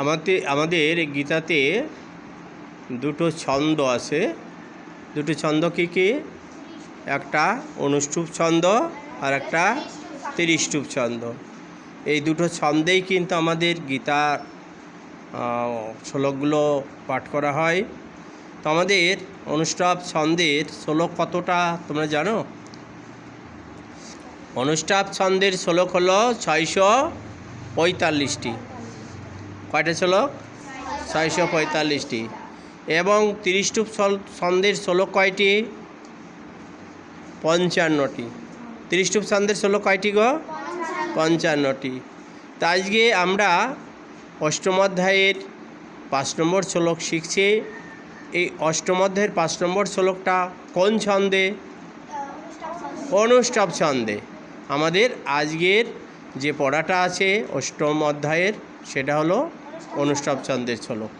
আমাদের আমাদের গীতাতে দুটো ছন্দ আছে। দুটো ছন্দ কী কী? একটা অনুষ্টুপ ছন্দ আর একটা তিরিষ্টুপ ছন্দ। এই দুটো ছন্দেই কিন্তু আমাদের গীতার শ্লোকগুলো পাঠ করা হয়। তো আমাদের অনুষ্ঠাপ ছন্দের শ্লোক কতটা তোমরা জানো? অনুষ্ঠাপ ছন্দের শ্লোক হলো ছয়শো পঁয়তাল্লিশটি। কয়টা শ্লোক? ছয়শো পঁয়তাল্লিশটি। এবং তিরিশটুপ ছন্দের শ্লোক কয়টি? পঞ্চান্নটি। তিরিশটুপ ছন্দের ষোলো কয়টি গো? পঞ্চান্নটি। তা আজকে আমরা অষ্টম অধ্যায়ের পাঁচ নম্বর শ্লোক শিখছি। এই অষ্টম অধ্যায়ের পাঁচ নম্বর শ্লোকটা কোন ছন্দে? অনুষ্টাপ ছন্দে। আমাদের আজকের যে পড়াটা আছে অষ্টম অধ্যায়ের সেটা হলো অনুষ্টাপ চন্দ্রের শ্লোক